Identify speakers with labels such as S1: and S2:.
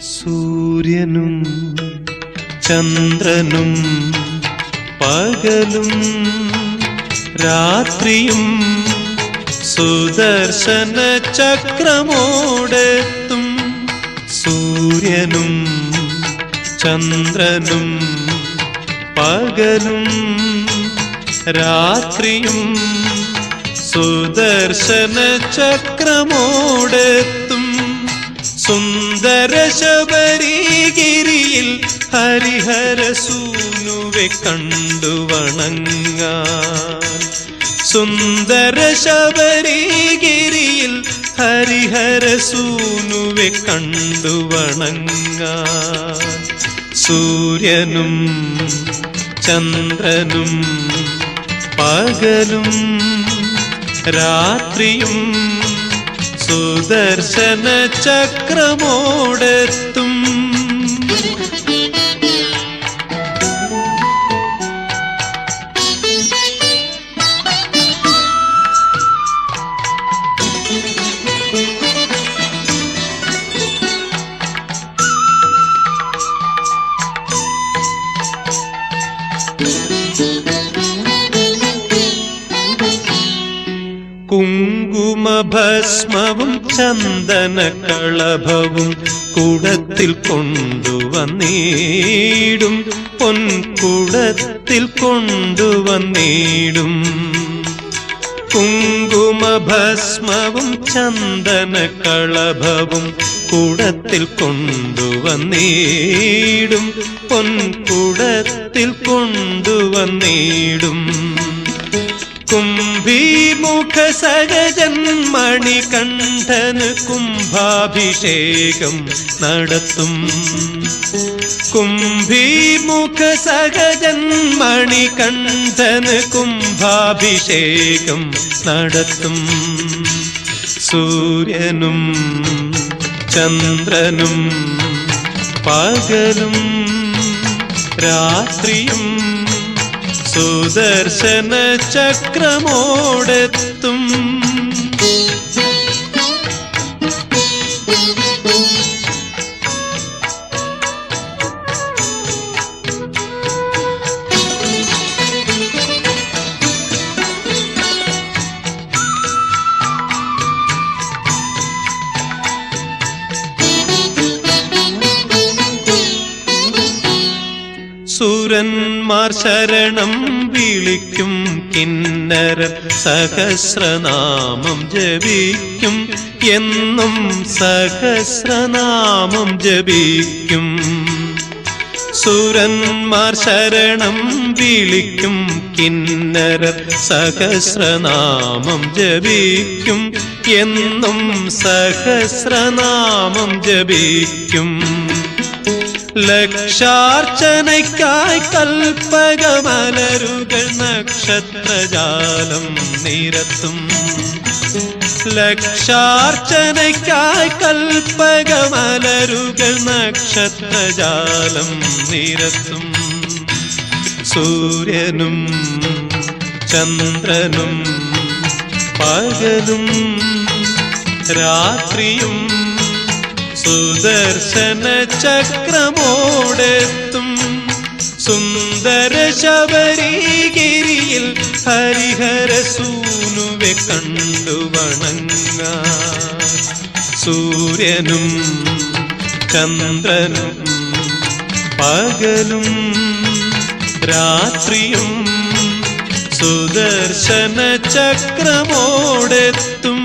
S1: സൂര്യനും ചന്ദ്രനും പകലും രാത്രിയും സുദർശന ചക്രമോടെത്തും. സൂര്യനും ചന്ദ്രനും പകലും രാത്രിയും സുദർശന ചക്രമോടെത്തും സുന്ദര ശബരിഗിരിയിൽ ഹരിഹര സൂനുവെ കണ്ടു വണങ്ങാൻ. സുന്ദര ശബരിഗിരിയിൽ ഹരിഹര സൂനുവെ കണ്ടു വണങ്ങാൻ. സൂര്യനും ചന്ദ്രനും പകലും രാത്രിയും സുദർശന ചക്രമോടെത്തും. കുങ്കുമഭസ്മവും ചന്ദനകളഭവും കുടത്തിൽ കൊണ്ടുവന്നീടും. പൊൻകുടത്തിൽ കൊണ്ടുവന്നീടും. കുങ്കുമഭസ്മവും ചന്ദനകളഭവും കുടത്തിൽ കൊണ്ടുവന്നീടും. പൊൻകുടത്തിൽ കൊണ്ടുവന്നീടും. കുംഭീമുഖ സഹജൻ മണികണ്ഠന് കുംഭാഭിഷേകം നടത്തും. കുംഭീമുഖ സഹജൻ മണികണ്ഠന് കുംഭാഭിഷേകം നടത്തും. സൂര്യനും ചന്ദ്രനും പകലും രാത്രിയും സുദർശന ചക്രമോടെത്തും. സുരന്മാർ ശരണം വിളിക്കും. കിന്നര സഹസ്രനാമം ജപിക്കും. എന്നും സഹസ്രനാമം ജപിക്കും. സുരന്മാർ ശരണം വിളിക്കും. കിന്നര സഹസ്രനാമം ജപിക്കും. എന്നും സഹസ്രനാമം ജപിക്കും. ലക്ഷാർച്ചനയ്ക്കായി കൽപ്പകമലരുകൾ നക്ഷത്രജാലം നിരത്തും. ലക്ഷാർച്ചനയ്ക്കായി കൽപ്പകമലരുകൾ നക്ഷത്രജാലം നിരത്തും. സൂര്യനും ചന്ദ്രനും പകലും രാത്രിയും സുദർശന ചക്രമോടെത്തും. സുന്ദര ശബരിഗിരിയിൽ ഹരിഹര സൂനുവെ കണ്ടു വണങ്ങ സൂര്യനും ചന്ദ്രനും പകലും രാത്രിയും സുദർശന ചക്രമോടെത്തും.